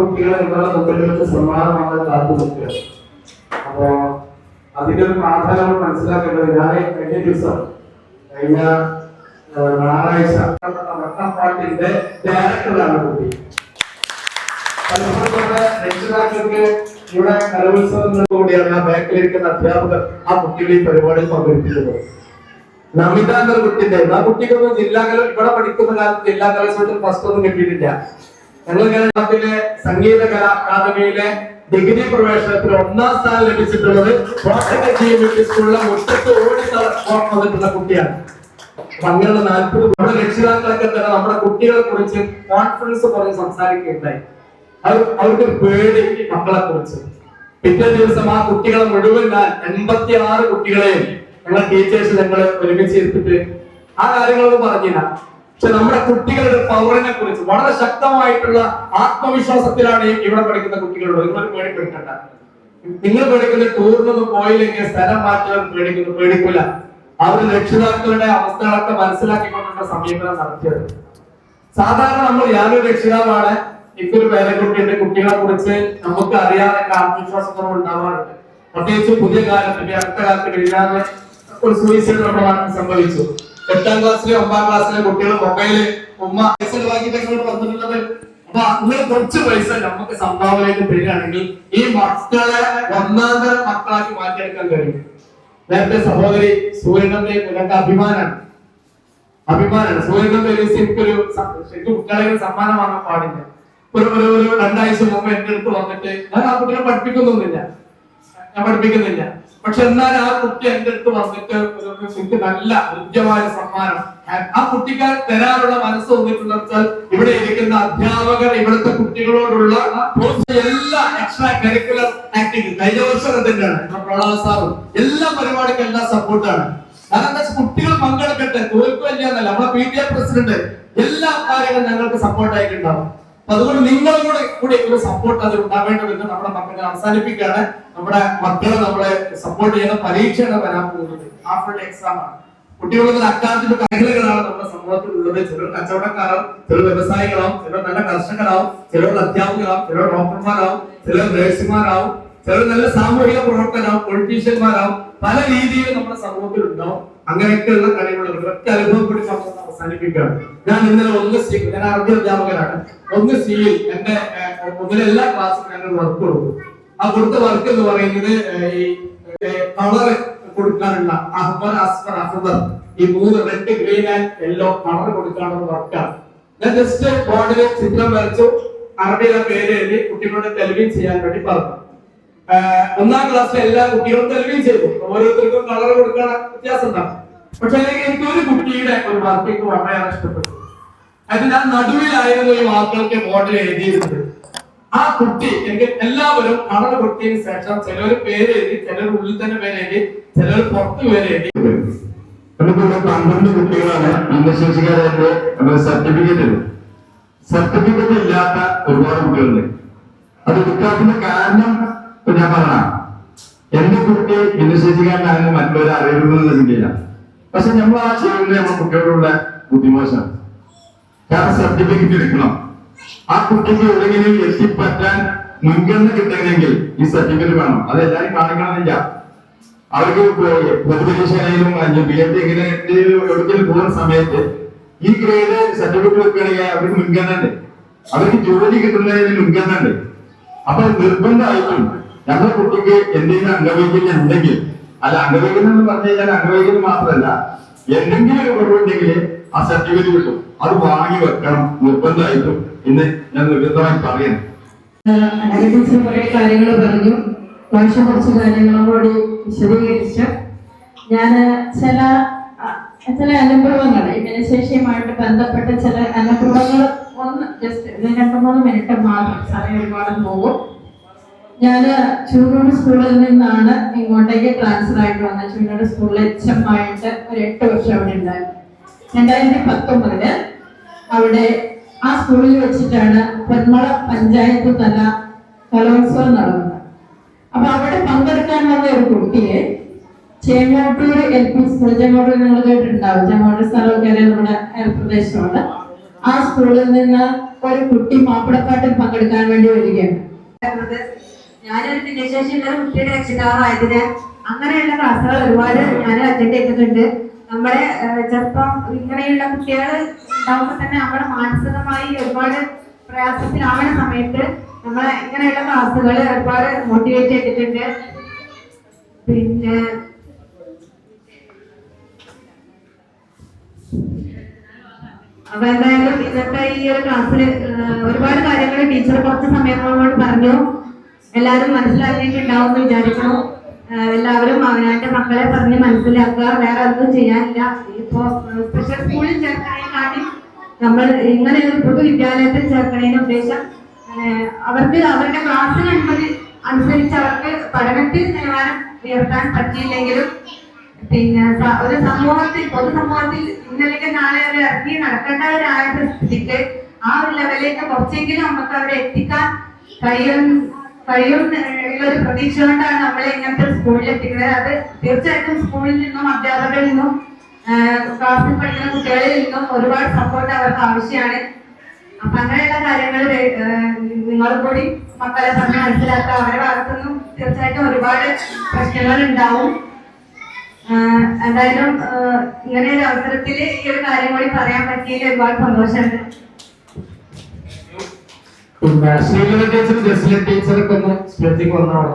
കുട്ടികളെ നിങ്ങളുടെ കുട്ടികൾക്ക് സമ്മാനമാണ് സമ്മാനം കാത്തു അപ്പോ അതിന്റെ ഒരു പ്രാധാന്യം നമ്മൾ മനസ്സിലാക്കേണ്ടത് ഞാൻ കഴിഞ്ഞ ദിവസം കഴിഞ്ഞ ഞായറാഴ്ച വട്ടപ്പാട്ടിന്റെ ഡയറക്ടറാണ് കുട്ടി. രക്ഷിതാക്കൾക്ക് ഇവിടെ കലോത്സവങ്ങൾ കൂടിയാണ് ആ ബാക്കിലിരിക്കുന്ന അധ്യാപകർ ആ കുട്ടികളെ ഈ പരിപാടിയിൽ പങ്കെടുപ്പിക്കുന്നത്. നമിത എന്നൊരു കുട്ടിന്റെ ആ കുട്ടിക്കൊന്നും ജില്ലാ കല ഇവിടെ പഠിക്കുന്ന കാലത്ത് ജില്ലാ കലോത്സവത്തിൽ ഫസ്റ്റ് ഒന്നും കിട്ടിയിട്ടില്ല. ഞങ്ങൾ കേരളത്തിലെ സംഗീത കലാ അക്കാദമിയിലെ ഡിഗ്രി പ്രവേശനത്തിൽ ഒന്നാം സ്ഥാനം ലഭിച്ചിട്ടുള്ളത് സ്കൂളിലെ മുറ്റത്ത് ഓടി വന്നിട്ടുള്ള കുട്ടിയാണ്. അപ്പൊ അങ്ങനെയുള്ള നാൽപ്പത് നമ്മുടെ രക്ഷിതാക്കളൊക്കെ തന്നെ നമ്മുടെ കുട്ടികളെ കുറിച്ച് കോൺഫിഡൻസ് പറഞ്ഞ് സംസാരിക്കുകയുണ്ടായി. അവർ അവർക്ക് പേടി മക്കളെ കുറിച്ച്. പിറ്റേ ദിവസം ആ കുട്ടികളെ മുഴുവൻ ഞാൻ എൺപത്തി ആറ് കുട്ടികളെയും ഞങ്ങൾ ടീച്ചേഴ്സ് ഞങ്ങൾ ഒരുമിച്ച് ഇരുത്തിട്ട് ആ കാര്യങ്ങളൊന്നും പറഞ്ഞില്ല. പക്ഷെ നമ്മുടെ കുട്ടികളുടെ പവറിനെ കുറിച്ച് വളരെ ശക്തമായിട്ടുള്ള ആത്മവിശ്വാസത്തിലാണ് ഇവിടെ പഠിക്കുന്ന കുട്ടികളുള്ളത്. നിങ്ങൾ പേടിപ്പെടുത്തണ്ട നിങ്ങൾ പേടിക്കുന്ന ടൂറിനൊന്നും പോയില്ലെങ്കിൽ സ്ഥലം മാറ്റാൻ പേടിക്കുന്നു പേടിക്കില്ല അവർ രക്ഷിതാക്കളുടെ അവസ്ഥകളൊക്കെ മനസ്സിലാക്കിക്കൊണ്ടുള്ള സമീപനം നടത്തിയത്. സാധാരണ നമ്മൾ ഞാനൊരു രക്ഷിതാവാണ്. ഇപ്പൊരു പേരക്കുട്ടിയുടെ കുട്ടികളെ കുറിച്ച് നമുക്ക് അറിയാതെ ആത്മവിശ്വാസം ഉണ്ടാവാറുണ്ട്. പ്രത്യേകിച്ച് പുതിയ കാലത്തിന്റെ അടുത്ത കാലത്ത് ഇല്ലാതെ ഒരു സൂയിസൈഡ് പ്രമാണം സംഭവിച്ചു. എട്ടാം ക്ലാസ്സിലെ ഒമ്പതാം ക്ലാസ്സിലെ കുട്ടികൾ മൊബൈൽ ഉമ്മ പൈസ ചെലവാക്കിയിട്ട് ഇങ്ങോട്ട് വന്നിട്ടുള്ളത്. അപ്പൊ അങ്ങനെ കുറച്ച് പൈസ നമുക്ക് സംഭാവനയായിട്ട് തരികയാണെങ്കിൽ ഈ മക്കളെ ഒന്നാം തരം മക്കളാക്കി മാറ്റിയെടുക്കാൻ കഴിയും. നേരത്തെ സഹോദരി സൂര്യനന്ദ ഞങ്ങൾക്ക് അഭിമാനമാണ് സൂര്യന്റെ പേരിൽ എനിക്കൊരു ശരിക്കും കുട്ടികളെ ഒരു സമ്മാനം വാങ്ങാൻ പാടില്ല. ഒരു ഒരു ഒരു രണ്ടാഴ്ച മുമ്പ് എന്റെ അടുത്ത് വന്നിട്ട് ഞാൻ ആ കുട്ടികളെ പഠിപ്പിക്കുന്നൊന്നുമില്ല. ഞാൻ പഠിപ്പിക്കുന്നില്ല. പക്ഷെ എന്നാൽ ആ കുട്ടി എന്റെ അടുത്ത് വന്നിട്ട് എനിക്ക് നല്ല ഉജ്ജമായ സമ്മാനം. ആ- കുട്ടിക്ക് തരാനുള്ള മനസ്സ് വന്നിട്ടുള്ള ഇവിടെ ഇരിക്കുന്ന അധ്യാപകർ ഇവിടുത്തെ കുട്ടികളോടുള്ള എല്ലാ എക്സ്ട്രാ കരിക്കുലർ ആക്ടിവിറ്റി കഴിഞ്ഞ വർഷം എല്ലാ പരിപാടിക്കും എല്ലാം സപ്പോർട്ടാണ് കാരണം കുട്ടികൾ പങ്കെടുക്കട്ടെ എന്നല്ല. നമ്മളെ പി ടി എ പ്രസിഡന്റ് എല്ലാ കാര്യങ്ങളും ഞങ്ങൾക്ക് സപ്പോർട്ട് ആയിട്ടുണ്ടാവും. അപ്പൊ അതുകൊണ്ട് നിങ്ങളുടെ കൂടെ ഒരു സപ്പോർട്ട് അത് ഉണ്ടാവേണ്ടതുണ്ട് നമ്മുടെ മക്കളെ അവസാനിപ്പിക്കുകയാണ്. നമ്മുടെ മക്കളെ നമ്മളെ സപ്പോർട്ട് ചെയ്യുന്ന പരീക്ഷയാണ് വരാൻ പോകുന്നത്. ആഫ്റ്റർ എക്സാം ആണ്. കുട്ടികളുടെ അക്കാദമിക് മേഖലകളാണ് നമ്മുടെ സമൂഹത്തിൽ ഉള്ളത് ചിലർ കച്ചവടക്കാരാവും ചിലർ വ്യവസായികളാവും ചിലർ നല്ല കർഷകരാവും ചിലർ അധ്യാപകരാവും ചിലർ ഡോക്ടർമാരാവും ചിലർ നഴ്സുമാരാവും ചിലർ നല്ല സാമൂഹിക പ്രവർത്തകരാവും പൊളിറ്റീഷ്യന്മാരാവും പല രീതിയിൽ നമ്മുടെ സമൂഹത്തിൽ ഉണ്ടാവും അങ്ങനെയൊക്കെയുള്ള കാര്യങ്ങളുണ്ട്. ഒറ്റ അനുഭവം കൂടി അവസാനിപ്പിക്കുകയാണ്. ഞാൻ ഇന്നലെ ഒന്ന് സി ഞാൻ അറബി അധ്യാപകനാണ്. ഒന്ന് സിയിൽ എന്റെ ഒന്നിലെ എല്ലാ ക്ലാസ്സിലും ഞാൻ വർക്ക് കൊടുത്തു. ആ കൊടുത്ത വർക്ക് എന്ന് പറയുന്നത് ഈ കളർ കൊടുക്കാനുള്ള അഹ്മർ അസ്ബർ അഹ്മർ ഈ മൂന്ന് red green and yellow colour കൊടുക്കാനുള്ള വർക്കാണ് ഞാൻ ജസ്റ്റ് ബോർഡിൽ ചിത്രം വരച്ചു. അറബിയിലെ പേര് എഴുതി കുട്ടികളുടെ തെളിവിൽ ചെയ്യാൻ വേണ്ടി പറഞ്ഞു. ഒന്നാം ക്ലാസ്സിലെ എല്ലാ കുട്ടികളും തെളിവിൽ ചെയ്തു. ഓരോരുത്തർക്കും കളർ കൊടുക്കാൻ വ്യത്യാസം ഉണ്ടാവും പക്ഷെ അല്ലെങ്കിൽ എനിക്ക് ഒരു കുട്ടിയുടെ ഒരു വർക്കിംഗ് വളരെയേറെ ഇഷ്ടപ്പെട്ടു. അത് ഞാൻ നടുവിലായിരുന്നു ഈ വാക്കുകൾക്ക് ബോർഡിൽ എഴുതിയിരുന്നത്. ആ കുട്ടി എനിക്ക് എല്ലാവരും അവരുടെ കൊടുത്തതിന് ശേഷം ചിലർ പേര് എഴുതി ചിലർ ഉള്ളിൽ തന്നെ പേര് എഴുതി ചിലർ പുറത്ത് പേര് എഴുതി. നമുക്കിവിടെ പന്ത്രണ്ട് കുട്ടികളാണ്. ഭിന്നശേഷിക്കാരായിട്ട് നമ്മുടെ സർട്ടിഫിക്കറ്റ് ഉണ്ട് സർട്ടിഫിക്കറ്റ് ഇല്ലാത്ത ഒരുപാട് കുട്ടികളുണ്ട്. അത് എടുക്കാത്തതിന്റെ കാരണം ഞാൻ പറഞ്ഞ എന്റെ കുട്ടി ഭിന്നശേഷിക്കാരനാണെന്ന് മറ്റുള്ളവരെ അറിയണമെന്നുള്ള ചിന്തയില്ല പക്ഷെ നമ്മൾ ആ ചെയ്യുന്നത് നമ്മുടെ കുട്ടികളോടുള്ള ബുദ്ധിമോശമാണ്. കാരണം സർട്ടിഫിക്കറ്റ് എടുക്കണം. ആ കുട്ടിക്ക് എവിടെയെങ്കിലും എത്തിപ്പറ്റാൻ മുൻഗണന കിട്ടണമെങ്കിൽ ഈ സർട്ടിഫിക്കറ്റ് വേണം. അത് എല്ലാവരും കാണിക്കണമെന്നില്ല. അവർക്ക് പ്രതിപരീക്ഷയിലും ബി എഡ് ഇങ്ങനെ എവിടെയെങ്കിലും പോകുന്ന സമയത്ത് ഈ ഗ്രേഡ് സർട്ടിഫിക്കറ്റ് വെക്കുകയാണെങ്കിൽ അവർക്ക് മുൻഗണന ഉണ്ട്. അവർക്ക് ജോലി കിട്ടുന്നതിന് മുൻഗണന ഉണ്ട്. അപ്പൊ നിർബന്ധമായിട്ടും ഞങ്ങളുടെ കുട്ടിക്ക് എന്തെങ്കിലും അംഗവൈകല്യം ഉണ്ടെങ്കിൽ അല്ല അംഗവൈകല്യം എന്ന് പറഞ്ഞു കഴിഞ്ഞാൽ അംഗവൈകല്യം മാത്രമല്ല. എന്തെങ്കിലും ഒരു കുറവുണ്ടെങ്കിൽ ആ സർട്ടിഫിക്കറ്റ് കിട്ടും. അത് വാങ്ങി വെക്കണം നിർബന്ധമായിട്ടും ഇന്ന് ഞാൻ നിർബന്ധമായി പറയുന്നു. കാര്യങ്ങൾ പറഞ്ഞു. ഭാഷ കുറച്ച് കാര്യങ്ങളും കൂടി വിശദീകരിച്ചു. ഞാൻ ചില ചില അനുഭവങ്ങൾ ഈ ഭിന്നശേഷിയുമായിട്ട് ബന്ധപ്പെട്ട ചില അനുഭവങ്ങൾ ഒന്ന് ജസ്റ്റ് രണ്ട് മൂന്ന് മിനിറ്റ് മാത്രം സമയം ഒരുപാട് പോകും. ഞാൻ ചൂടോട് സ്കൂളിൽ നിന്നാണ് ഇങ്ങോട്ടേക്ക് ട്രാൻസ്ഫർ ആയിട്ട് വന്നത്. ചൂടോട് സ്കൂളിൽ എച്ച് ഒരു എട്ട് വർഷം അവിടെ ഉണ്ടായിരുന്നു. രണ്ടായിരത്തി പത്തൊമ്പതിൽ അവിടെ ആ സ്കൂളിൽ വെച്ചിട്ടാണ് പെൺമള പഞ്ചായത്ത് തല കലോത്സവം നടന്നത്. അപ്പൊ അവിടെ പങ്കെടുക്കാൻ വന്ന ഒരു കുട്ടിയെ Chengottur L P school Chengottur നിങ്ങൾ കേട്ടിട്ടുണ്ടാവും. ചേങ്ങോട്ടൂർ സ്ഥലമൊക്കെ നമ്മുടെ പ്രദേശമാണ്. ആ സ്കൂളിൽ നിന്ന് ഒരു കുട്ടി മാപ്പിളപ്പാട്ടിൽ പങ്കെടുക്കാൻ വേണ്ടി വരികയാണ്. ഞാനൊരു ഭിന്നശേഷിയുള്ള കുട്ടിയുടെ രക്ഷിതാവായതിന് അങ്ങനെയുള്ള ക്ലാസ്സുകൾ ഒരുപാട് ഞാൻ അറ്റൻഡ് ചെയ്തിട്ടുണ്ട് നമ്മുടെ ചെറുപ്പം ഇങ്ങനെയുള്ള കുട്ടികൾ ഉണ്ടാവുമ്പോൾ തന്നെ നമ്മുടെ മാനസികമായി ഒരുപാട് പ്രയാസത്തിലാവുന്ന സമയത്ത് നമ്മളെ ഇങ്ങനെയുള്ള ക്ലാസ്സുകൾ ഒരുപാട് മോട്ടിവേറ്റ് ചെയ്തിട്ടുണ്ട്. പിന്നെ അപ്പൊ എന്തായാലും ഇന്നത്തെ ഈ ഒരു ക്ലാസ്സിൽ ഒരുപാട് കാര്യങ്ങൾ ടീച്ചർ കുറച്ച് സമയങ്ങളോട് പറഞ്ഞു. എല്ലാവരും മനസ്സിലാക്കിയിട്ടുണ്ടാവും വിചാരിക്കുന്നു. എല്ലാവരും അവനാന്റെ മക്കളെ പറഞ്ഞ് മനസ്സിലാക്കുക. വേറെ ഒന്നും ചെയ്യാനില്ല. ഇപ്പോ സ്പെഷ്യൽ സ്കൂളിൽ ചേർക്കണേക്കാട്ടി നമ്മൾ ഇങ്ങനെ ഒരു പൊതുവിദ്യാലയത്തിൽ ചേർക്കണേന് ഉദ്ദേശം അവർക്ക് അവരുടെ ക്ലാസ്സിന് അനുമതി അനുസരിച്ച് അവർക്ക് പഠനത്തിൽ നിലവാരം ഉയർത്താൻ പറ്റിയില്ലെങ്കിലും പിന്നെ ഒരു സമൂഹത്തിൽ പൊതുസമൂഹത്തിൽ ഇന്നലെ നാളെ അവർ ഇറങ്ങി നടക്കേണ്ടവരായ സ്ഥിതിക്ക് ആ ഒരു ലെവലിലേക്ക് കുറച്ചെങ്കിലും നമുക്ക് അവിടെ എത്തിക്കാൻ കഴിയും കഴിയും ഉള്ളൊരു പ്രതീക്ഷ കൊണ്ടാണ് നമ്മളെ ഇങ്ങനത്തെ സ്കൂളിൽ എത്തിക്കുന്നത്. അത് തീർച്ചയായിട്ടും സ്കൂളിൽ നിന്നും അധ്യാപകരിൽ നിന്നും ക്ലാസ്സിൽ പഠിക്കുന്ന കുട്ടികളിൽ നിന്നും ഒരുപാട് സപ്പോർട്ട് അവർക്ക് ആവശ്യമാണ്. അപ്പൊ അങ്ങനെയുള്ള കാര്യങ്ങൾ നിങ്ങളും കൂടി മക്കളെ പറഞ്ഞ് മനസ്സിലാക്കുക. അവരുടെ ഭാഗത്തുനിന്നും തീർച്ചയായിട്ടും ഒരുപാട് പ്രശ്നങ്ങൾ ഉണ്ടാവും. എന്തായാലും ഇങ്ങനെ ഒരു അവസരത്തിൽ ഈ ഒരു കാര്യം കൂടി പറയാൻ പറ്റിയതിൽ ഒരുപാട് സന്തോഷമുണ്ട്. പിന്നെ ടീച്ചർ ജസ്ലിൻ ടീച്ചറൊക്കെ ഒന്ന് ശ്രദ്ധിക്ക് വന്നതാണ്.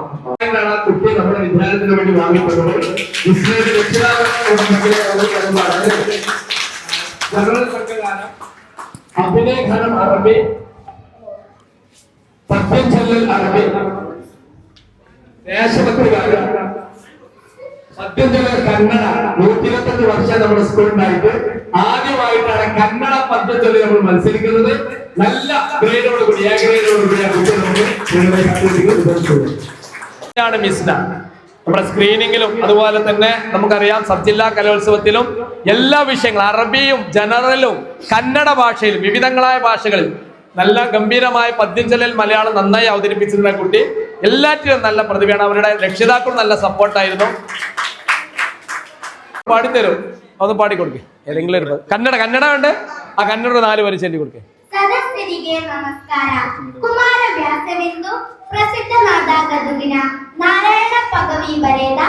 കുട്ടി നമ്മുടെ വിദ്യാലയത്തിന് വേണ്ടി വാങ്ങിക്കൊണ്ടത് സംഘഗാനം അഭിനയഗാനം അറബി അറബി ദേശഭക്തി ഗാനം സത്യം ചൊല്ലൽ കന്നഡ നൂറ്റി ഇരുപത്തഞ്ച് വർഷം നമ്മുടെ സ്കൂളുണ്ടായിട്ട് ആദ്യമായിട്ടാണ് കന്നഡ പദ്യം ചൊല്ലി നമ്മൾ മത്സരിക്കുന്നത്. നല്ല ഗ്രേഡോട് കൂടി നമ്മുടെ സ്ക്രീനിങ്ങിലും അതുപോലെ തന്നെ നമുക്കറിയാം സബ് ജില്ലാ കലോത്സവത്തിലും എല്ലാ വിഷയങ്ങളും അറബിയും ജനറലും കന്നഡ ഭാഷയിലും വിവിധങ്ങളായ ഭാഷകളിൽ നല്ല ഗംഭീരമായ പദ്യം മലയാളം നന്നായി അവതരിപ്പിച്ചിരുന്ന കുട്ടി എല്ലാറ്റിലും നല്ല പ്രതിഭയാണ്. അവരുടെ രക്ഷിതാക്കളും നല്ല സപ്പോർട്ടായിരുന്നു. പാടിത്തരും. ഒന്ന് പാടിക്കൊടുക്കേ. ഏതെങ്കിലും ഒരു. കന്നഡ കന്നഡ ഉണ്ട് ആ കന്നഡ നാല് വരി ചൊല്ലി കൊടുക്കേ. ಸದಸ್ಯರಿಗೆ ನಮಸ್ಕಾರ ಕುಮಾರವ್ಯಾಸನೆಂದು ಪ್ರಸಿದ್ಧ ನಾಟಕದುಗಿನ ನಾರಾಯಣ ಪದವಿ ಬರೆದ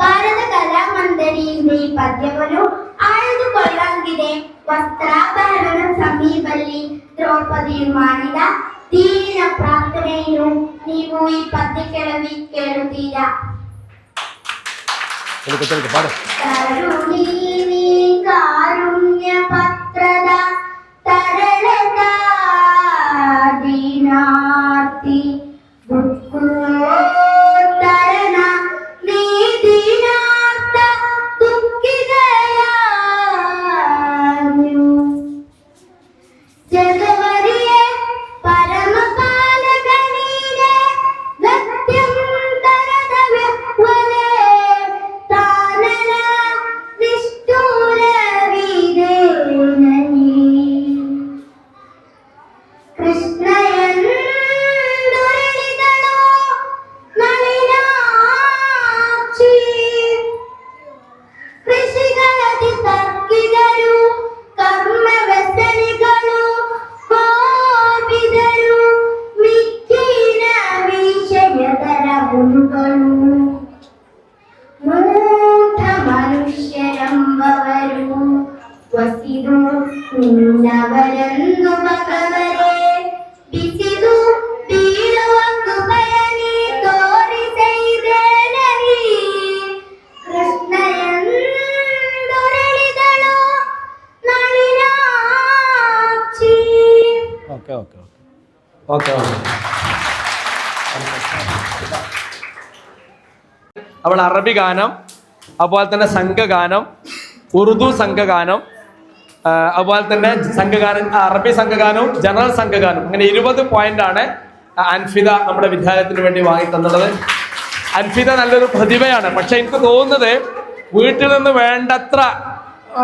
ಭಾರತ ಕಲಾಮಂದರಿಯಿಂದ ಈ ಪದ್ಯವನ್ನು ಆಯ್ದುಕೊಳ್ಳಂಗಿದೆ ವಸ್ತ್ರಾಭರಣ ಸಮೀಪಲ್ಲಿ ದ್ರೌಪದಿ ಮಾಡಿದ ದೀನ ಪ್ರಾರ್ಥನೆಯನ್ನು ನೀವು ಈ ಪದ್ಯ ಕೆಳವಿ ಕೇಳುತ್ತೀರಾ ചൊല്ലിക്കോ ചൊല്ലിക്കോ പാട് ಕರುಣೀನಿ ಕಾರುಣ್ಯ ಪತ್ರದ ತರಳದ പ്രാർത്ഥി വസിതു നിന്നവരെന്നു മകവരെ ബിസിതു ബീളുവക്കു പയനി തോറി ചെയ്തേനീ കൃഷ്ണയെന്തുരളിതളോ നളിനാക്ഷി ഓക്കെ ഓക്കെ. Okay okay. അവൾ അറബി ഗാനം അതുപോലെ തന്നെ സംഘഗാനം ഉറുദു സംഘഗാനം അതുപോലെ തന്നെ സംഘഗാനം അറബി സംഘഗാനവും ജനറൽ സംഘഗാനവും. അങ്ങനെ ഇരുപത് പോയിന്റ് ആണ് അൻഫിത നമ്മുടെ വിദ്യാലയത്തിന് വേണ്ടി വാങ്ങി തന്നുള്ളത് അൻഫിത നല്ലൊരു പ്രതിഭയാണ്. പക്ഷെ എനിക്ക് തോന്നുന്നത് വീട്ടിൽ നിന്ന് വേണ്ടത്ര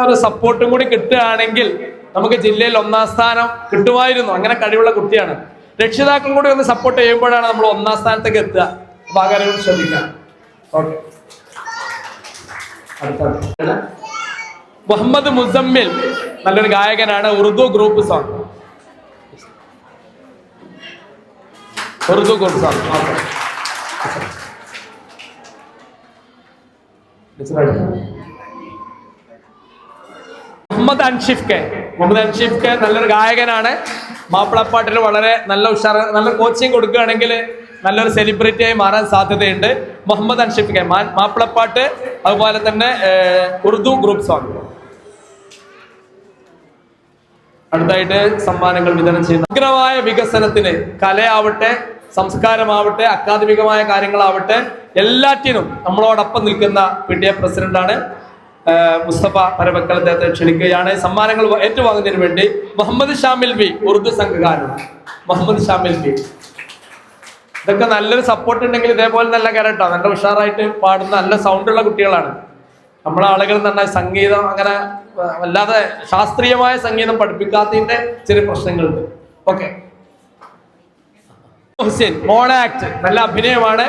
ഒരു സപ്പോർട്ടും കൂടി കിട്ടുകയാണെങ്കിൽ നമുക്ക് ജില്ലയിൽ ഒന്നാം സ്ഥാനം കിട്ടുമായിരുന്നു. അങ്ങനെ കഴിവുള്ള കുട്ടിയാണ്. രക്ഷിതാക്കളും കൂടി ഒന്ന് സപ്പോർട്ട് ചെയ്യുമ്പോഴാണ് നമ്മൾ ഒന്നാം സ്ഥാനത്തേക്ക് എത്തുക. അപ്പൊ ആ കാര്യങ്ങൾ ശ്രദ്ധിക്കാം. ഓക്കെ മുഹമ്മദ് മുസമ്മിൽ നല്ലൊരു ഗായകനാണ് Urdu group song Urdu group song Muhammad Anshif K Muhammad Anshif K നല്ലൊരു ഗായകനാണ്. മാപ്പിളപ്പാട്ടിൽ വളരെ നല്ല ഉഷാർ നല്ല കോച്ചിങ് കൊടുക്കുകയാണെങ്കിൽ നല്ലൊരു സെലിബ്രിറ്റി ആയി മാറാൻ സാധ്യതയുണ്ട്. മുഹമ്മദ് അൻഷിഫ് കെ മാപ്പിളപ്പാട്ട് അതുപോലെ തന്നെ ഉറുദു ഗ്രൂപ്പ് സോങ് അടുത്തായിട്ട് സമ്മാനങ്ങൾ വിതരണം ചെയ്യുന്നു. സമഗ്രമായ വികസനത്തിന് കലയാവട്ടെ സംസ്കാരമാവട്ടെ അക്കാദമികമായ കാര്യങ്ങളാവട്ടെ എല്ലാറ്റിനും നമ്മളോടൊപ്പം നിൽക്കുന്ന പി ടി എ പ്രസിഡന്റാണ് മുസ്തഫ പരവക്കൽ അദ്ദേഹത്തെ ക്ഷണിക്കുകയാണ്. സമ്മാനങ്ങൾ ഏറ്റുവാങ്ങുന്നതിന് വേണ്ടി മുഹമ്മദ് ഷാമിൽ ബി ഉറുദു സംഘകാരൻ. മുഹമ്മദ് ഷാമിൽ ബി ഇതൊക്കെ നല്ലൊരു സപ്പോർട്ട് ഉണ്ടെങ്കിൽ ഇതേപോലെ നല്ല കേട്ടോ നല്ല ഉഷാറായിട്ട് പാടുന്ന നല്ല സൗണ്ടുള്ള കുട്ടികളാണ്. നമ്മളെ ആളുകൾ തന്നെ സംഗീതം അങ്ങനെ അല്ലാതെ ശാസ്ത്രീയമായ സംഗീതം പഠിപ്പിക്കാത്തതിന്റെ ചെറിയ പ്രശ്നങ്ങളുണ്ട്. ഓക്കെ. ഹുസൈൻ മോണാക്ട് നല്ല അഭിനയമാണ്.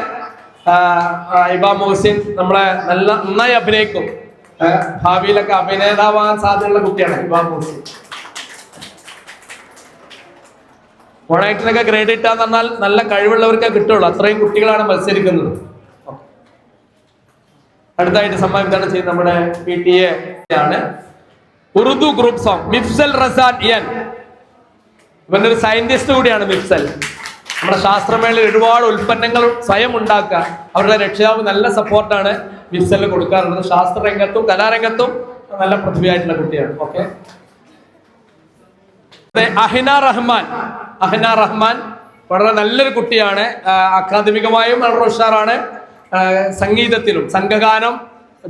ഇബാം ഹുസൈൻ നമ്മളെ നല്ല നന്നായി അഭിനയിക്കും. ഭാവിയിലൊക്കെ അഭിനേതാവാൻ സാധ്യതയുള്ള കുട്ടിയാണ് ഇബാ മുഹസിൻ. മോണാക്ടിനൊക്കെ ഗ്രേഡ് കിട്ടാന്ന് പറഞ്ഞാൽ നല്ല കഴിവുള്ളവർക്കേ കിട്ടുള്ളൂ. അത്രയും കുട്ടികളാണ് മത്സരിക്കുന്നത്. അടുത്തായിട്ട് സമ്മാനിതാണ് ചെയ്യുന്നത് ചെയ്യുന്ന നമ്മുടെ പി ടി എ ആണ്. Urdu group song Mifzal Razan N ഇവന്റെ ഒരു സയന്റിസ്റ്റ് കൂടിയാണ് മിഫ്സൽ. നമ്മുടെ ശാസ്ത്രമേളയിൽ ഒരുപാട് ഉൽപ്പന്നങ്ങൾ സ്വയം ഉണ്ടാക്കുക. അവരുടെ രക്ഷിതാവ് നല്ല സപ്പോർട്ടാണ് മിഫ്സലിന് കൊടുക്കാറുള്ളത്. ശാസ്ത്ര രംഗത്തും കലാരംഗത്തും നല്ല പ്രതിഭയായിട്ടുള്ള കുട്ടിയാണ്. ഓക്കെ അഹിന റഹ്മാൻ. അഹിന റഹ്മാൻ വളരെ നല്ലൊരു കുട്ടിയാണ്. അക്കാദമികമായും വളരെ ഉഷാറാണ്. സംഗീതത്തിലും സംഘഗാനം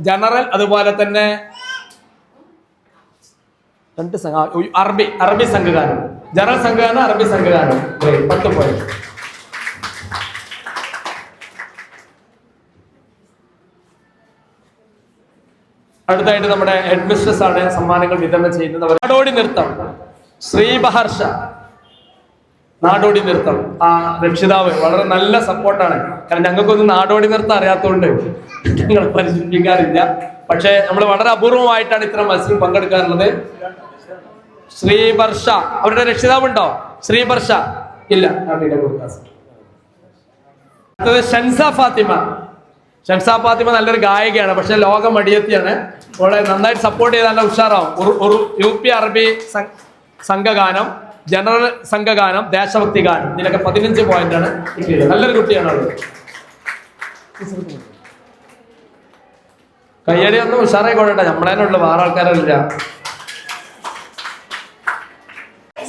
ജനറൽ അതുപോലെ തന്നെ രണ്ട് അറബി അറബി സംഘഗാനം. ജനറൽ സംഘഗാനം അറബി സംഘഗാനം. പത്ത് പോയിന്റ് അടുത്തായിട്ട് നമ്മുടെ ഹെഡ് മിസ്ട്രസ് ആണ് സമ്മാനങ്ങൾ വിതരണം ചെയ്യുന്നത്. അവർ നൃത്തം ശ്രീ ശ്രീബഹർഷ നാടോടി നൃത്തം. ആ രക്ഷിതാവ് വളരെ നല്ല സപ്പോർട്ടാണ്. കാരണം ഞങ്ങൾക്കൊന്നും നാടോടി നൃത്തം അറിയാത്തതുകൊണ്ട് ഞങ്ങളെ പരിശീലിപ്പിക്കാറില്ല പക്ഷേ നമ്മൾ വളരെ അപൂർവമായിട്ടാണ് ഇത്തരം മത്സരം പങ്കെടുക്കാറുള്ളത്. ശ്രീബർഷ അവരുടെ രക്ഷിതാവുണ്ടോ? ശ്രീബർഷ ഇല്ല അടുത്തത് ഷൻസ ഫാത്തിമ. ഷൻസ ഫാത്തിമ നല്ലൊരു ഗായികയാണ് പക്ഷെ ലോകം മടിയത്തിയാണ് അവളെ നന്നായിട്ട് സപ്പോർട്ട് ചെയ്ത് നല്ല ഉഷാറാവും. യു പി അറബി സംഘഗാനം. ജനറൽ സംഘഗാനം ദേശഭക്തി ഗാനം. ഇതിലൊക്കെ പതിനഞ്ച് പോയിന്റ് ആണ് കിട്ടിയത്. നല്ലൊരു കുട്ടിയാണ് അവൾ. കയ്യടി ഒന്നും ഉഷാറായി കൊള്ളട്ടെ. നമ്മളതിനുള്ള വേറെ ആൾക്കാരല്ല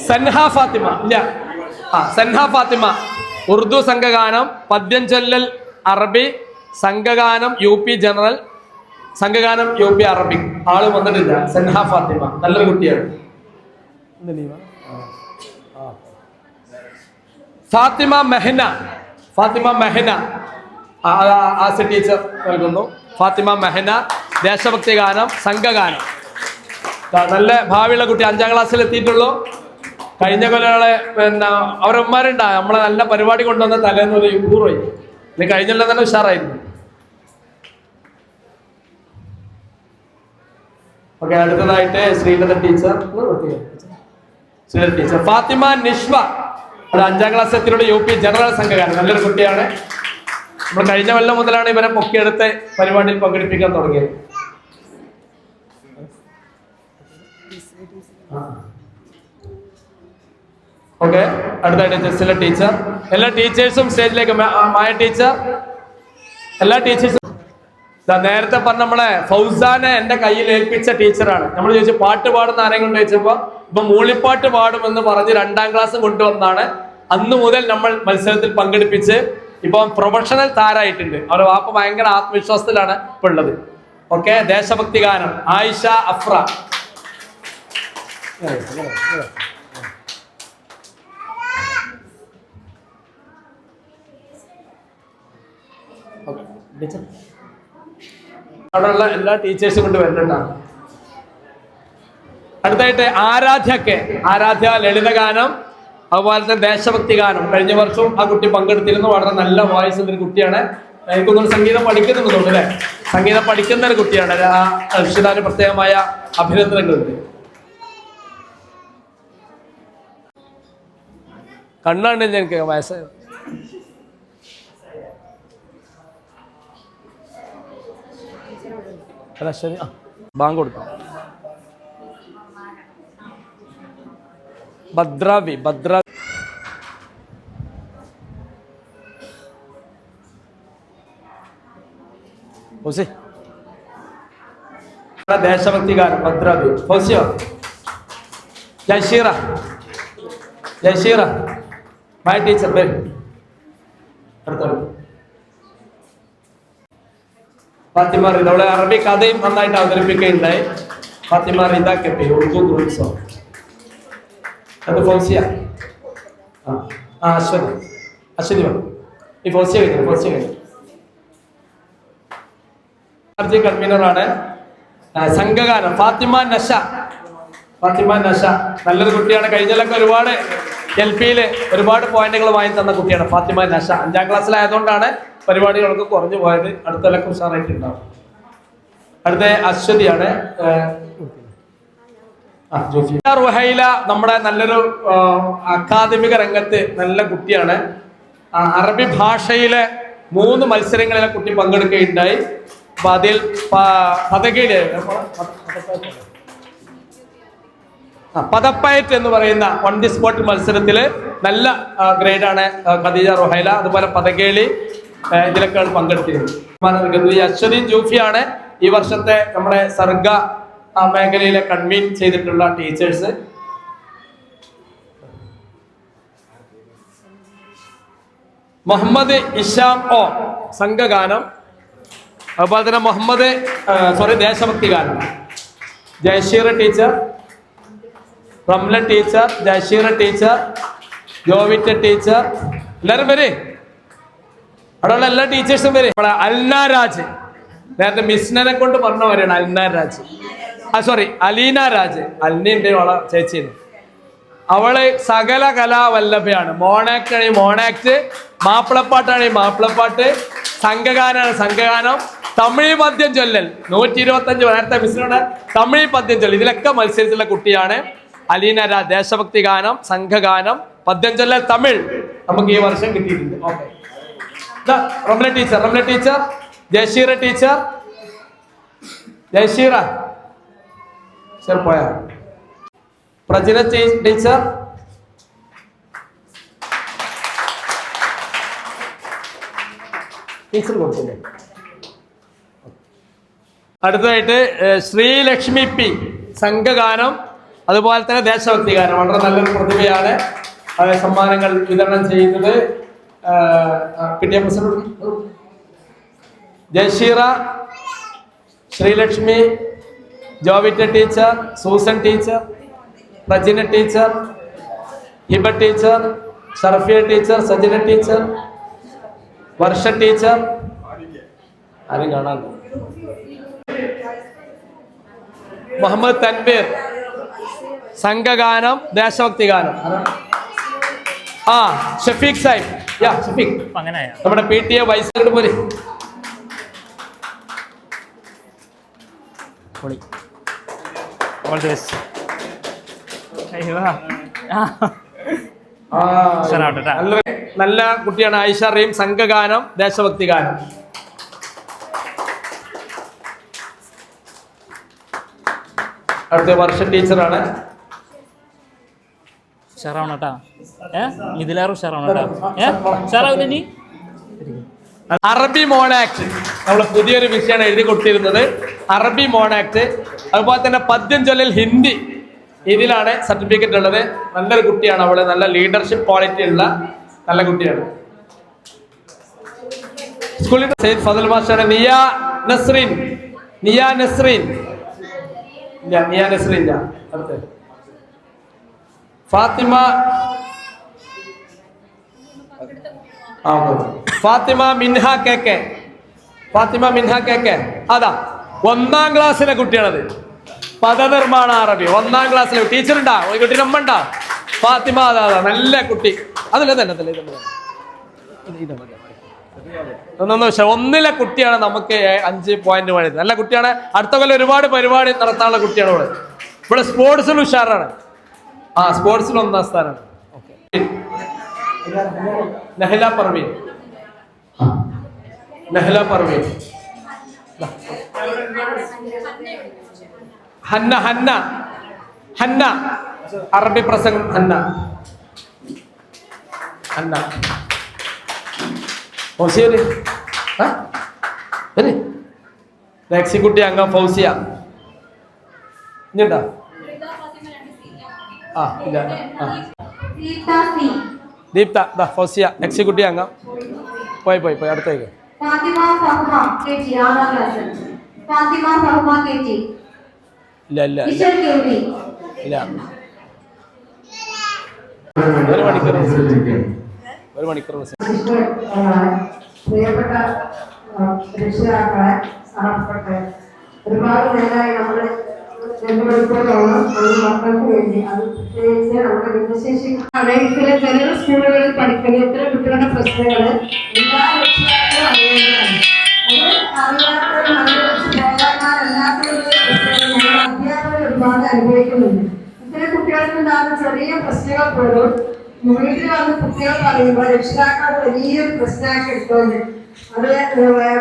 സൻഹ ഫാത്തിമ. ഇല്ല. ആ സൻഹ ഫാത്തിമ. ഉറുദു സംഘഗാനം പദ്യം ചൊല്ലൽ അറബി സംഘഗാനം യു പി ജനറൽ സംഘഗാനം യു പി അറബിക് ആൾ വന്നിട്ടില്ല. സൻഹ ഫാത്തിമ. നല്ലൊരു കുട്ടിയാണ്. ഫാത്തിമ മെഹന ഫാത്തിമ മെഹന. ആ, ആ- ടീച്ചർ നൽകുന്നു. ഫാത്തിമ മെഹന ദേശഭക്തി ഗാനം സംഘഗാനം. നല്ല ഭാവിയുള്ള കുട്ടി അഞ്ചാം ക്ലാസ്സിൽ എത്തിയിട്ടുള്ളൂ. കഴിഞ്ഞ കൊല്ലങ്ങളെ പിന്നെ അവരുടെ ഉമ്മാരുണ്ടാ നമ്മളെ നല്ല പരിപാടി കൊണ്ടുവന്ന തലേന്ന് ഒരു പൂർവം ഇത് കഴിഞ്ഞുള്ള തന്നെ ഉഷാറായിരുന്നു. ഓക്കെ അടുത്തതായിട്ട് ശ്രീലത ടീച്ചർ ശ്രീലത ടീച്ചർ ഫാത്തിമ നിഷ്വ. അത് അഞ്ചാം ക്ലാസ് എത്തിയുള്ള യു പി ജനറൽ സംഘകാരൻ നല്ലൊരു കുട്ടിയാണ്. നമ്മൾ കഴിഞ്ഞ കൊല്ലം മുതലാണ് ഇവരെ പൊക്കിയെടുത്ത് പരിപാടിയിൽ പങ്കെടുപ്പിക്കാൻ തുടങ്ങിയത്. ഓക്കെ അടുത്തായിട്ട് ജസ്റ്റിലെ ടീച്ചർ എല്ലാ ടീച്ചേഴ്സും സ്റ്റേജിലേക്ക് മായ ടീച്ചർ എല്ലാ ടീച്ചേഴ്സും നേരത്തെ പറഞ്ഞ നമ്മളെ ഫൗസാനെ എന്റെ കയ്യിൽ ഏൽപ്പിച്ച ടീച്ചറാണ് നമ്മൾ ചോദിച്ചു പാട്ട് പാടുന്ന ആരെങ്കിലും ചോദിച്ചപ്പോ ഇപ്പൊ മൂളിപ്പാട്ട് പാടുമെന്ന് പറഞ്ഞ് രണ്ടാം ക്ലാസ് കൊണ്ടുവന്നാണ് അന്ന് മുതൽ നമ്മൾ മത്സരത്തിൽ പങ്കെടുപ്പിച്ച് ഇപ്പൊ പ്രൊഫഷണൽ താരായിട്ടുണ്ട്. അവരുടെ വാപ്പ ഭയങ്കര ആത്മവിശ്വാസത്തിലാണ് ഇപ്പൊ ഉള്ളത്. ഓക്കെ ദേശഭക്തി ഗാനം. ആയിഷ അഫ്ര. അവിടെയുള്ള എല്ലാ ടീച്ചേഴ്സും കൊണ്ട് വരുന്നുണ്ടാണ് അടുത്തായിട്ട് ആരാധ്യക്ക് ആരാധ്യ ലളിതഗാനം തന്നെ ദേശഭക്തി ഗാനം. കഴിഞ്ഞ വർഷവും ആ കുട്ടി പങ്കെടുത്തിരുന്നു. വളരെ നല്ല വോയിസ് ഉള്ള ഒരു കുട്ടിയാണ്. എനിക്കൊന്നും സംഗീതം പഠിക്കുന്നുണ്ട് തോന്നുന്നു അല്ലേ? സംഗീതം പഠിക്കുന്ന ഒരു കുട്ടിയാണ്. ആ രക്ഷിതാവിന് പ്രത്യേകമായ അഭിനന്ദനങ്ങളുണ്ട്. കണ്ണാണ് എനിക്ക് വയസ്സായത് ആ ബാങ്ക് കൊടുക്കാം ഭദ്രാവി ഭദ്ര ഹുസൈ ദേശഭക്തികാരൻ ഭദ്രാവി ഹോസിയോ ജയശീറ ജയശീറ മായ ടീച്ചർ പേര് അടുത്തോളൂ ഫാത്തിമ റിത അവളെ അറബി കഥയും നന്നായിട്ട് അവതരിപ്പിക്കുകയുണ്ടായി. ഫാത്തിമ റിത കെപ്പി ഉറുദു ഗ്രൂപ്പ്സോ അത് ഫോസിയ ആ ആ അശ്വതി അശ്വതി വേണം ഈ ഫോൺസിയ കഴിഞ്ഞു ഫോൺസിയ കഴിഞ്ഞു ആർജി കൺവീനറാണ് സംഘഗാനം ഫാത്തിമ നഷ. ഫാത്തിമ നഷ. നല്ലൊരു കുട്ടിയാണ്. കഴിഞ്ഞതിലൊക്കെ ഒരുപാട് എൽ പിയിൽ ഒരുപാട് പോയിന്റുകൾ വാങ്ങി തന്ന കുട്ടിയാണ് ഫാത്തിമ നഷ. അഞ്ചാം ക്ലാസ്സിലായതുകൊണ്ടാണ് പരിപാടികളൊക്കെ കുറഞ്ഞു പോയത്. അടുത്ത ലക്കം ഉഷാറായിട്ടുണ്ടാവും. അടുത്ത അശ്വതിയാണ്. റുഹൈല നമ്മുടെ നല്ലൊരു അക്കാദമിക രംഗത്ത് നല്ല കുട്ടിയാണ്. അറബി ഭാഷയിലെ മൂന്ന് മത്സരങ്ങളിലെ കുട്ടി പങ്കെടുക്കുകയുണ്ടായി. അപ്പൊ അതിൽ പതകയിൽ ആ, പദപ്പയറ്റ് എന്ന് പറയുന്ന വൺ ദി സ്പോട്ട് മത്സരത്തിൽ നല്ല ഗ്രേഡാണ് ഖദീജ റുഹൈല. അതുപോലെ പതകേളി ഇതിലൊക്കെയാണ് ഇതിലൊക്കെ പങ്കെടുത്തിരുന്നത് അശ്വതി ജൂഫിയാണ് ഈ വർഷത്തെ നമ്മുടെ സർഗ ആ മേഖലയിലെ കൺവീൻ ചെയ്തിട്ടുള്ള ടീച്ചേഴ്സ് മുഹമ്മദ് ഇഷാം ഓ സംഘഗാനം. അതുപോലെ തന്നെ മുഹമ്മദ് സോറി ദേശഭക്തി ഗാനം. Jayasheer teacher Ramla teacher Jayasheer teacher Jovitta teacher എല്ലാവരും വരെ. അവിടെയുള്ള എല്ലാ ടീച്ചേഴ്സും വരെ. നമ്മളെ അൽന രാജ് നേരത്തെ മിസ്നനെ കൊണ്ട് പറഞ്ഞവരാണ് അൽന രാജ് ആ സോറി അലീന രാജ് അൽനയുടെ അവളെ ചേച്ചിയാണ്. അവൾ സകല കലാവല്ലഭയാണ്. മോണാക്ട് ആണെങ്കിൽ മോണാക്ട് മാപ്പിളപ്പാട്ടാണെങ്കിൽ മാപ്പിളപ്പാട്ട് സംഘഗാനാണ് സംഘഗാനം തമിഴ് പദ്യം ചൊല്ലൽ നൂറ്റി ഇരുപത്തി അഞ്ച് നേരത്തെ മിസ്സിനോട് തമിഴ് പദ്യം ചൊല്ലൽ. ഇതിലൊക്കെ മത്സരിച്ചുള്ള കുട്ടിയാണ് അലീന രാ ദേശഭക്തി ഗാനം സംഘഗാനം പദ്യം ചൊല്ലൽ തമിഴ്. നമുക്ക് ഈ വർഷം കിട്ടിയിട്ടുണ്ട്. Okay teacher Ramla teacher Jayasheera teacher. Jayasheera teacher പോയാ. പ്രജിന ടീച്ചർ. ടീച്ചർ കൊടുത്തില്ലേ? അടുത്തതായിട്ട് ശ്രീലക്ഷ്മി പി. സംഘഗാനം അതുപോലെ തന്നെ ദേശഭക്തി ഗാനം. വളരെ നല്ലൊരു പ്രതിഭയാണ്. സമ്മാനങ്ങൾ വിതരണം ചെയ്യുന്നത് കിട്ടിയ Jayasheera Sreelakshmi Jovitta teacher Susan teacher Rejina teacher Hiba teacher Sharfiya teacher Sajina teacher Varsha teacher. ആരും കാണാൻ മുഹമ്മദ് തൻവീർ. സംഘഗാനം ദേശഭക്തി ഗാനം. ആ ഷഫീഖ് സാഹിബ്. യാ ഷഫീഖ്. അങ്ങനെ നമ്മുടെ P T A vice president പോലെ ഓൾ ദി ബെസ്റ്റ്. നല്ല നല്ല കുട്ടിയാണ് ആയിഷ റീം സംഘഗാനം ദേശഭക്തി ഗാനം. അടുത്ത വർഷം ടീച്ചറാണ്. ഉഷാറാവണം കേട്ടാ ഏ? ഇതിലാറും ഉഷാറാവണം കേട്ടാ ഏ? ഉഷാറാവില്ല നീ അറബി മോണാക്ട് നമ്മൾ പുതിയൊരു വിഷയമാണ് എഴുതി കൊടുത്തിരുന്നത്. അറബി മോണാക്ട് അതുപോലെ തന്നെ പദ്യം ചൊല്ലൽ ഹിന്ദി ഇതിലാണ് സർട്ടിഫിക്കറ്റ് ഉള്ളത്. നല്ലൊരു കുട്ടിയാണ് അവൾ നല്ല ലീഡർഷിപ്പ് ക്വാളിറ്റി ഉള്ള നല്ല കുട്ടിയാണ്. സ്കൂളിൽ സെയ്ദ് ഫസൽ മാഷാണ് നിയ നസ്രീൻ. നിയ നസ്രീൻ. ഇല്ല നിയ നസ്രീൻ ഇല്ല. ഫാത്തിമ ആ, Fathima Minha K K. Fathima Minha K K. അതാ. ഒന്നാം ക്ലാസ്സിലെ കുട്ടിയാണത്. പദനിർമ്മാണ അറബി. ഒന്നാം ക്ലാസ്സിലെ ടീച്ചർ ഉണ്ടാ ഒരു കുട്ടി നമ്മ ഉണ്ടാ ഫാത്തിമ അതാ നല്ല കുട്ടി. അതല്ല തന്നെ ഒന്നൊന്ന് ഒന്നിലെ കുട്ടിയാണ് നമുക്ക് അഞ്ച് പോയിന്റ് വേണ്ടത്. നല്ല കുട്ടിയാണ്. അടുത്ത കൊല്ലം ഒരുപാട് പരിപാടി നടത്താനുള്ള കുട്ടിയാണ് ഇവിടെ ഇവിടെ സ്പോർട്സിൽ ഉഷാറാണ്. ആ സ്പോർട്സിൽ ഒന്നാം സ്ഥാനമാണ്. നെഹ്ല പർവീൻ നെഹ്ല പർവീൻ ഹന്ന ഹന്ന. ഹന്ന. അറബി പ്രസംഗം ഹന്ന. ഹന്ന. ഫൗസിയ വരി. ആ? വരി. ഇത് എക്സിക്യൂട്ടീവ് അംഗം ഫൗസിയ. ഇഞ്ഞിട്ടാ ആ ഇല്ല. ആ. ദീപ്ത ദാ ഫൗസിയ എക്സിക്യൂട്ടീവ് അംഗം. പോയി പോയി പോയി. അടുത്തേക്ക്. ഫാത്തിമ ഫഹ്മ ആറാം ക്ലാസ് ഫാത്തിമ ഫഹ്മ ചേച്ചി ഇല്ല ഇല്ല ഇല്ല. കിഷോർ ഇല്ല. ഒരു മണിക്കൂർ ഒരു മണിക്കൂർ. പ്രിയപ്പെട്ട രക്ഷിതാക്കളെ സഹപ്പെട്ടെ ഒരുപാട് നേരമായി നമ്മൾ രണ്ടു മണിക്കൂറോളം നമ്മുടെ മക്കൾക്ക് വേണ്ടി. അത് പ്രത്യേകിച്ച് നമ്മുടെ ഭിന്നശേഷി ചില സ്കൂളുകളിൽ പഠിക്കുന്ന ഇത്തരം കുട്ടികളുടെ പ്രശ്നങ്ങൾ എല്ലാ രക്ഷിതാക്കളും ഒരുപാട് അനുഭവിക്കുന്നുണ്ട് ഇത്തരം കുട്ടികൾക്ക് ഉണ്ടാകുന്ന ചെറിയ പ്രശ്നങ്ങൾ പോലും വീട്ടിൽ വന്ന് കുട്ടികൾ പറയുമ്പോൾ രക്ഷിതാക്കൾ വലിയൊരു പ്രശ്നമാക്കി എടുത്തോണ്ട് അത്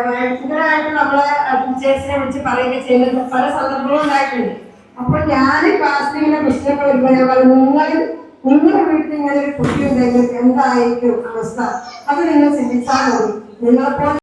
ഭയങ്കരമായിട്ട് നമ്മളെ ടീച്ചേഴ്സിനെ വിളിച്ച് പറയുക ചെയ്യുന്നത് പല സന്ദർഭങ്ങളും ഉണ്ടായിട്ടുണ്ട് അപ്പോൾ ഞാൻ ക്ലാസ്സിൽ ഇങ്ങനെ പ്രശ്നങ്ങൾ വരുമ്പോൾ ഞാൻ പറയും നിങ്ങൾ നിങ്ങളുടെ വീട്ടിൽ ഇങ്ങനെ ഒരു കുട്ടി ഉണ്ടെങ്കിൽ എന്തായിരിക്കും അവസ്ഥ അത് നിങ്ങൾ ചിന്തിച്ചാൽ മതി നിങ്ങളെപ്പോലെ